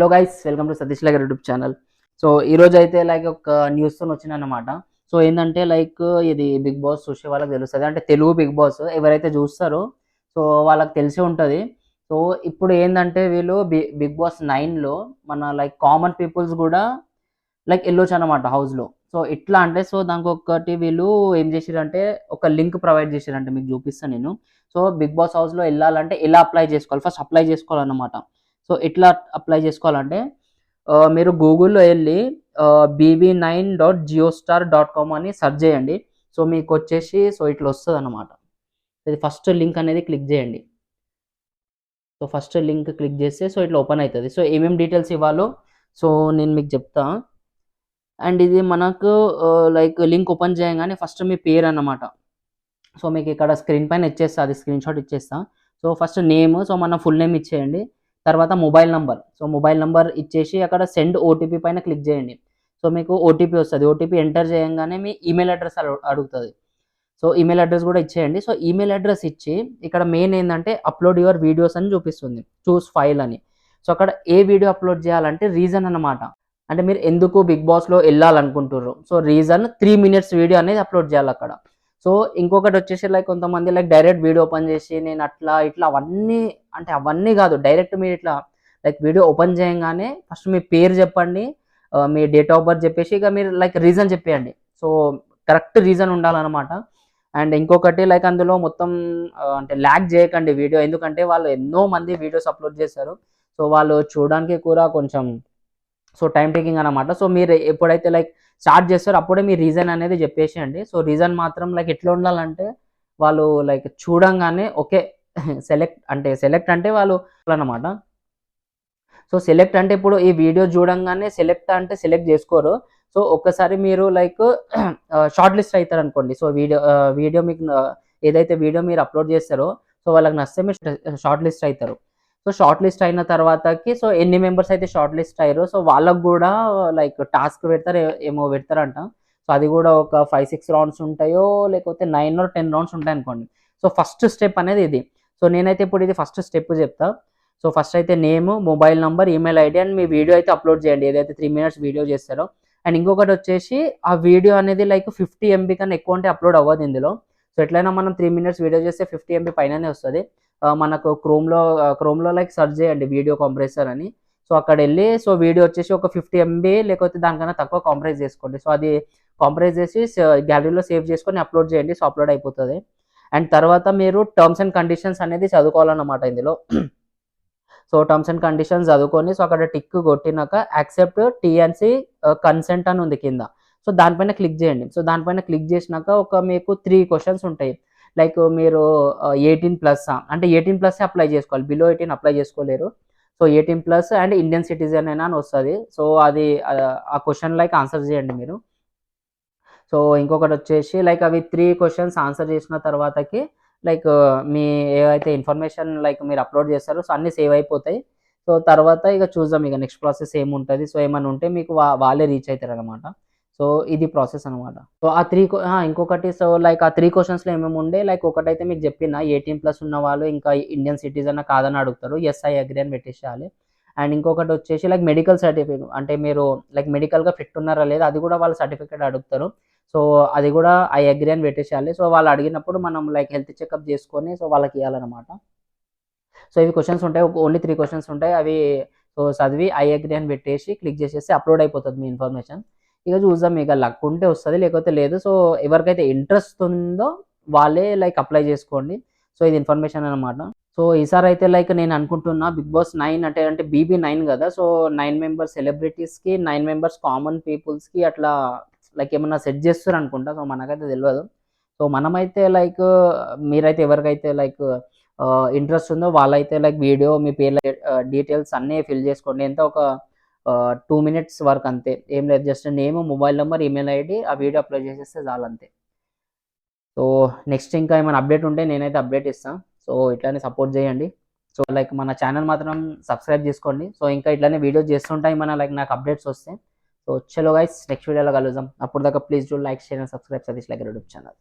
Hello guys welcome to Satish Lagar YouTube channel so ఈ రోజు అయితే లైక్ ఒక న్యూస్తో వచ్చిన అనమాట సో ఏంటంటే లైక్ ఇది బిగ్ బాస్ చూసే వాళ్ళకి తెలుస్తుంది. అంటే తెలుగు బిగ్ బాస్ ఎవరైతే చూస్తారో సో వాళ్ళకి తెలిసి ఉంటుంది. సో ఇప్పుడు ఏంటంటే వీళ్ళు బి బిగ్ బాస్ నైన్లో మన లైక్ కామన్ పీపుల్స్ కూడా లైక్ వెళ్ళొచ్చు అనమాట హౌస్లో సో ఎట్లా అంటే సో దానికి ఒకటి వీళ్ళు ఏం చేసారంటే ఒక లింక్ ప్రొవైడ్ చేసిరంటే. మీకు చూపిస్తాను నేను. సో బిగ్ బాస్ హౌస్లో వెళ్ళాలంటే ఎలా అప్లై చేసుకోవాలి? ఫస్ట్ అప్లై చేసుకోవాలన్నమాట. సో ఎట్లా అప్లై చేసుకోవాలంటే మీరు గూగుల్లో వెళ్ళి BB nine dot Jio star dot com అని సెర్చ్ చేయండి. సో మీకు వచ్చేసి సో ఇట్లా వస్తుంది అనమాట ఇది ఫస్ట్ లింక్ అనేది క్లిక్ చేయండి. సో ఫస్ట్ లింక్ క్లిక్ చేస్తే సో ఇట్లా ఓపెన్ అవుతుంది సో ఏమేమి డీటెయిల్స్ ఇవ్వాలో సో నేను మీకు చెప్తా. అండ్ ఇది మనకు లైక్ లింక్ ఓపెన్ చేయగానే ఫస్ట్ మీ పేరు అన్నమాట. సో మీకు ఇక్కడ స్క్రీన్ పైన ఇచ్చేస్తా అది స్క్రీన్ షాట్ ఇచ్చేస్తా. సో ఫస్ట్ నేమ్ సో మన ఫుల్ నేమ్ ఇచ్చేయండి. తర్వాత mobile number so mobile number ఇచ్చేసి అక్కడ సెండ్ ఓటీపీ పైన క్లిక్ చేయండి. సో మీకు ఓటీపీ వస్తుంది. ఓటీపీ ఎంటర్ చేయగానే మీ ఈమెయిల్ అడ్రస్ అడుగుతుంది. సో ఈమెయిల్ అడ్రస్ కూడా ఇచ్చేయండి. సో ఈమెయిల్ అడ్రస్ ఇచ్చి ఇక్కడ మెయిన్ ఏంటంటే అప్లోడ్ యువర్ వీడియోస్ అని చూపిస్తుంది. చూస్ ఫైల్ అని. సో అక్కడ ఏ వీడియో అప్లోడ్ చేయాలంటే రీజన్ అన్నమాట. అంటే మీరు ఎందుకు బిగ్ బాస్లో వెళ్ళాలనుకుంటుర్రు so reason three minutes video అనేది అప్లోడ్ చేయాలి అక్కడ. సో ఇంకొకటి వచ్చేసి లైక్ కొంతమంది లైక్ డైరెక్ట్ వీడియో ఓపెన్ చేసి నేను అట్లా ఇట్లా అవన్నీ అంటే అవన్నీ కాదు డైరెక్ట్ మీరు ఇట్లా లైక్ వీడియో ఓపెన్ చేయగానే ఫస్ట్ మీ పేరు చెప్పండి మీ డేట్ ఆఫ్ బర్త్ చెప్పేసి ఇక మీరు లైక్ రీజన్ చెప్పేయండి. సో కరెక్ట్ రీజన్ ఉండాలన్నమాట. అండ్ ఇంకొకటి లైక్ అందులో మొత్తం అంటే ల్యాక్ చేయకండి వీడియో ఎందుకంటే వాళ్ళు ఎన్నో మంది వీడియోస్ అప్లోడ్ చేశారు. సో వాళ్ళు చూడడానికి కూడా కొంచెం సో టైం టేకింగ్ అనమాట సో మీరు ఎప్పుడైతే లైక్ స్టార్ట్ చేస్తారు. అప్పుడే మీ రీజన్ అనేది చెప్పేసేయండి. సో రీజన్ మాత్రం లైక్ ఎట్లా ఉండాలంటే వాళ్ళు లైక్ చూడంగానే ఓకే సెలెక్ట్ అంటే సెలెక్ట్ అంటే వాళ్ళు అనమాట సో సెలెక్ట్ అంటే ఇప్పుడు ఈ వీడియో చూడంగానే సెలెక్ట్ అంటే సెలెక్ట్ చేసుకోరు. సో ఒక్కసారి మీరు లైక్ షార్ట్ లిస్ట్ అవుతారు అనుకోండి సో వీడియో వీడియో మీకు ఏదైతే వీడియో మీరు అప్లోడ్ చేస్తారో సో వాళ్ళకి నచ్చితే మీరు షార్ట్ లిస్ట్ అవుతారు సో షార్ట్ లిస్ట్ అయిన తర్వాతకి సో ఎన్ని మెంబర్స్ అయితే షార్ట్ లిస్ట్ అయ్యారో సో వాళ్ళకు కూడా లైక్ టాస్క్ పెడతారు ఏమో పెడతారంట. సో అది కూడా ఒక ఫైవ్ సిక్స్ రౌండ్స్ ఉంటాయో లేకపోతే నైన్ ఆర్ టెన్ రౌండ్స్ ఉంటాయి అనుకోండి. సో ఫస్ట్ స్టెప్ అనేది ఇది. సో నేనైతే ఇప్పుడు ఇది ఫస్ట్ స్టెప్ చెప్తా. సో ఫస్ట్ అయితే name mobile number email ID and me video అయితే అప్లోడ్ చేయండి ఏదైతే త్రీ మినిట్స్ వీడియో చేస్తారో. అండ్ ఇంకొకటి వచ్చేసి ఆ వీడియో అనేది లైక్ ఫిఫ్టీ ఎంబీ కన్నా ఎక్కువ అంటే అప్లోడ్ అవ్వదు ఇందులో. సో ఎట్లయినా మనం త్రీ మినిట్స్ వీడియో చేస్తే ఫిఫ్టీ ఎంబీ పైననే వస్తుంది. మనకు క్రోమ్లో క్రోమ్లో లైక్ సెర్చ్ చేయండి వీడియో కాంప్రెసర్ అని. సో అక్కడ వెళ్ళి సో వీడియో వచ్చేసి ఒక ఫిఫ్టీ ఎంబీ లేకపోతే దానికన్నా తక్కువ కాంప్రైజ్ చేసుకోండి. సో అది కాంప్రైజ్ చేసి గ్యాలరీలో సేవ్ చేసుకొని అప్లోడ్ చేయండి. సో అప్లోడ్ అయిపోతుంది. అండ్ తర్వాత మీరు టర్మ్స్ అండ్ కండిషన్స్ అనేది చదువుకోవాలన్నమాట ఇందులో. సో టర్మ్స్ అండ్ కండిషన్స్ చదువుకొని సో అక్కడ టిక్ కొట్టినాక యాక్సెప్ట్ టీఎన్సీ కన్సెంట్ అని ఉంది కింద. సో దానిపైన క్లిక్ చేయండి. సో దానిపైన క్లిక్ చేసినాక ఒక మీకు త్రీ క్వశ్చన్స్ ఉంటాయి. లైక్ మీరు ఎయిటీన్ ప్లస్ అంటే ఎయిటీన్ ప్లస్ అప్లై చేసుకోవాలి. బిలో ఎయిటీన్ అప్లై చేసుకోలేరు. So eighteen plus and Indian citizen అయినా అని వస్తుంది. సో అది ఆ, క్వశ్చన్ లైక్ ఆన్సర్ చేయండి మీరు. సో ఇంకొకటి వచ్చేసి లైక్ అవి త్రీ క్వశ్చన్స్ ఆన్సర్ చేసిన తర్వాతకి లైక్ మీ ఏవైతే ఇన్ఫర్మేషన్ లైక్ మీరు అప్లోడ్ చేస్తారో సో అన్నీ సేవ్ అయిపోతాయి. సో తర్వాత ఇక చూద్దాం. ఇక నెక్స్ట్ ప్రాసెస్ ఏముంటుంది? సో ఏమైనా ఉంటే మీకు వా- వాళ్ళే రీచ్ అవుతారు అనమాట సో ఇది ప్రాసెస్ అనమాట సో ఆ త్రీ ఇంకొకటి సో లైక్ ఆ త్రీ క్వశ్చన్స్లో ఏమేమి ఉండే లైక్ ఒకటైతే మీకు చెప్పిన ఎయిటీన్ ప్లస్ ఉన్న వాళ్ళు ఇంకా ఇండియన్ సిటిజన్ కాదని అడుగుతారు. ఎస్ ఐ అగ్రి అని పెట్టేసేయాలి. అండ్ ఇంకొకటి వచ్చేసి లైక్ మెడికల్ సర్టిఫికేట్ అంటే మీరు లైక్ మెడికల్గా ఫిట్ ఉన్నారా లేదా అది కూడా వాళ్ళ సర్టిఫికేట్ అడుగుతారు. సో అది కూడా ఐ అగ్రి అని పెట్టేసేయాలి. సో వాళ్ళు అడిగినప్పుడు మనం లైక్ హెల్త్ చెకప్ చేసుకొని సో వాళ్ళకి ఇవ్వాలన్నమాట సో ఇవి క్వశ్చన్స్ ఉంటాయి. ఓన్లీ త్రీ క్వశ్చన్స్ ఉంటాయి. అవి సో చదివి ఐ అగ్రి అని పెట్టేసి క్లిక్ చేసేసి అప్లోడ్ అయిపోతుంది మీ ఇన్ఫర్మేషన్ ఇక చూద్దాం ఇక లక్ ఉంటే వస్తుంది లేకపోతే లేదు. సో ఎవరికైతే ఇంట్రెస్ట్ ఉందో వాళ్ళే లైక్ అప్లై చేసుకోండి. సో ఇది ఇన్ఫర్మేషన్ అనమాట సో ఈసారి అయితే లైక్ నేను అనుకుంటున్నా బిగ్ బాస్ నైన్ అంటే అంటే బీబీ నైన్ కదా. సో నైన్ మెంబర్స్ సెలబ్రిటీస్కి నైన్ మెంబర్స్ కామన్ పీపుల్స్కి అట్లా లైక్ ఏమన్నా సెట్ చేస్తారు అనుకుంటా. సో మనకైతే తెలియదు సో మనమైతే లైక్ మీరైతే ఎవరికైతే లైక్ ఇంట్రెస్ట్ ఉందో వాళ్ళైతే లైక్ వీడియో మీ పేర్ల డీటెయిల్స్ అన్నీ ఫిల్ చేసుకోండి. ఎంత ఒక టూ మినిట్స్ వరకు అంతే. ఏం లేదు just name mobile number email ID ఆ వీడియో అప్లోడ్ చేసేస్తే చాలు అంతే. సో నెక్స్ట్ ఇంకా ఏమైనా అప్డేట్ ఉంటే నేనైతే అప్డేట్ ఇస్తాను సో ఇట్లానే సపోర్ట్ చేయండి. సో లైక్ మన ఛానల్ మాత్రం సబ్స్క్రైబ్ చేసుకోండి. సో ఇంకా ఇట్లానే వీడియోస్ చేస్తుంటాయి మన లైక్ నాకు అప్డేట్స్ వస్తే. సో చలో గైస్ నెక్స్ట్ వీడియోలో కలుద్దాం. అప్పుడు దాకా please do like share and subscribe Satish like YouTube channel